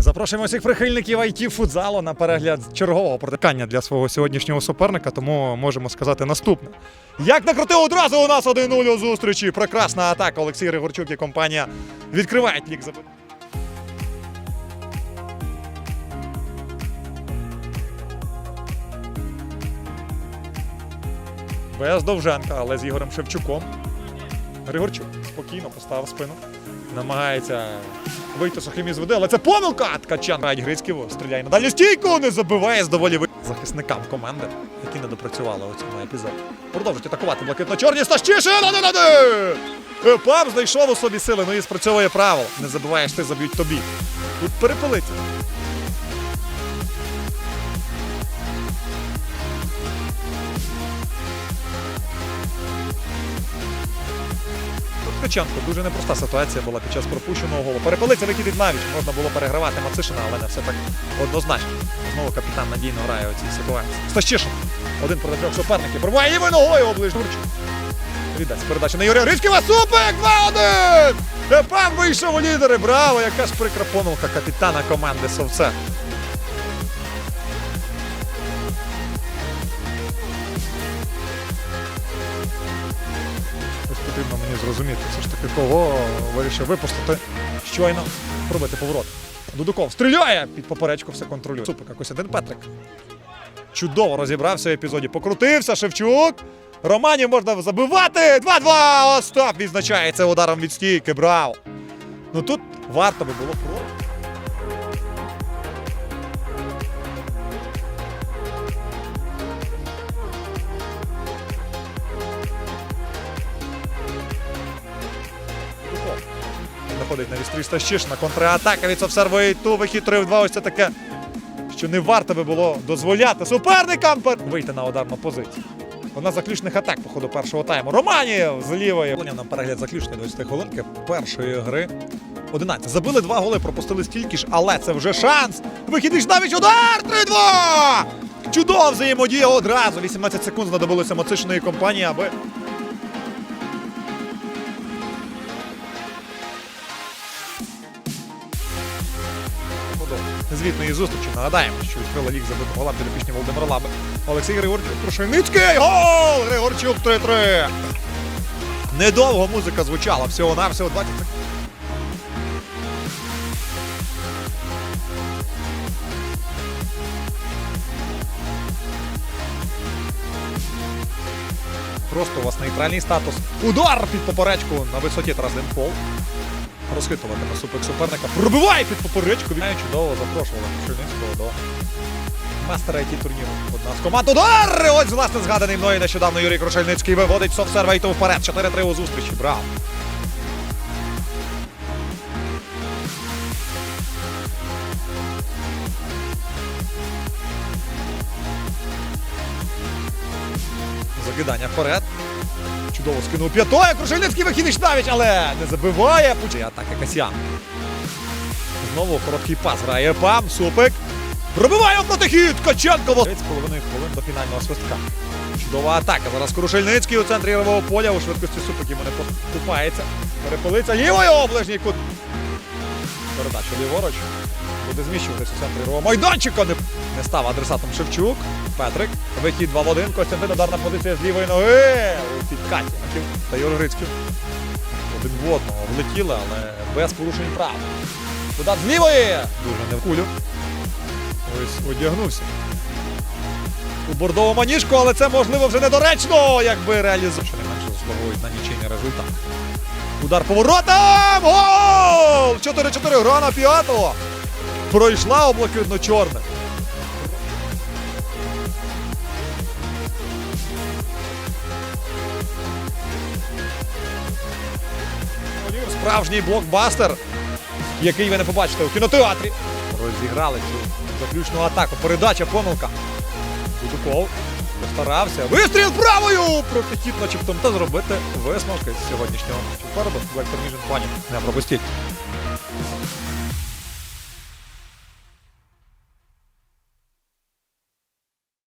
Запрошуємо всіх прихильників IT футзалу на перегляд чергового протикання для свого сьогоднішнього суперника, тому можемо сказати наступне. Як накрутив одразу у нас 1-0 у зустрічі. Прекрасна атака. Олексій Григорчук і компанія відкривають лік забит. Без Довженка, але з Ігорем Шевчуком. Григорчук спокійно поставив спину. Намагається вийти сухим із води, але це помилка! Ткачан грають Грицьків, стріляє на дальню стійку, не забиває з доволі ви... захисникам команди, які не допрацювали у цьому епізоді. Продовжують атакувати блакитно-чорні один один Пап знайшов у собі сили, ну і спрацьовує правило. Не забуваєш, ти заб'ють тобі. Тут перепилиться. Ткаченко дуже непроста ситуація була під час пропущеного голу. Перепилиться викидить навіть. Можна було перегравати Мацишина, але не все так однозначно. Знову капітан надійно грає у цій ситуації. Стащишин. Один проти трьох суперників. Пробуває лівою ногою оближ Гурчук. Віддасть передача на Юрія Рицького. Супер! 2-1! Тепер вийшов у лідери. Браво! Яка ж прикра помилка капітана команди Совце. Зрозуміти, все ж таки кого вирішив випустити щойно пробити поворот. Дудуков стріляє під поперечку, все контролює. Супер, якось один Петрик. Чудово розібрався в епізоді. Покрутився Шевчук. Романів можна забивати. 2-2. Остап відзначається ударом від стійки. Браво! Ну тут варто би було про. Находить на вістрі Стащишина. Контратака від Совсервої ту вихід 3-2. Ось це таке, що не варто би було дозволяти суперникам пер- вийти на ударну позицію. Одна з заключних атак по ходу першого тайму. Романів з лівої. Нам перегляд заключної 20 хвилинки першої гри. 11. Забили два голи, пропустили стільки ж, але це вже шанс. Вихідний навіть удар! 3-2! Чудова взаємодія одразу. 18 секунд знадобилося Мацишиної компанії, аби звітної зустрічі. Нагадаємо, що відкрила ліг забитого гола підопічні Володимира Лаби. Олексій Григорчук Крушельницький. Гол! Григорчук 3-3. Недовго музика звучала, всього на всього 20 секунд. Просто у вас нейтральний статус. Удар під поперечку на висоті Тарас Демпол. Розхитувати на супер суперника. Пробиває під поперечку. Він чудово запрошували Крушельницького до мастера IT турніру. Одна з команд. Удар! Ось власне згаданий мною нещодавно Юрій Крушельницький виводить софсервейту вперед. 4-3 у зустрічі. Браво! Закидання вперед. Чудово скинув п'ятою. Крушельницький вихідний навіть, але не забиває. Пучі атака Касьян. Знову короткий пас грає ПАМ. Супик. Пробиває протихід. Ткаченко. 3,5 хвилин до фінального свистка. Чудова атака. Зараз Крушельницький у центрі ігрового поля. У швидкості супик йому не поступається. Перепилиться лівою оближній кут. Передача ліворуч. Буде зміщуватися у центрі ігрового майданчика. Не, не став адресатом Шевчук. Петрик. Вихід 2 в 1. Костянтин ударна позиція з лівої ноги. У підкаті. Та Юр Грицький. Один в одного влетіли, але без порушень прав. Удар з лівої. Дуже не в кулю. Ось одягнувся. У бордову маніжку, але це можливо вже недоречно, якби реалізував. Що не менше заслуговують на нічийний результат. Удар поворотом! Гол! 4-4 гра на п'ятого. Пройшла облакитно-чорне. Справжній блокбастер, який ви не побачите у кінотеатрі. Розіграли цю заключну атаку. Передача, помилка. Будуков постарався. Вистріл правою! Протихід начебто та зробити висновки з сьогоднішнього. Попереду Вектор Пані. Не пропустіть.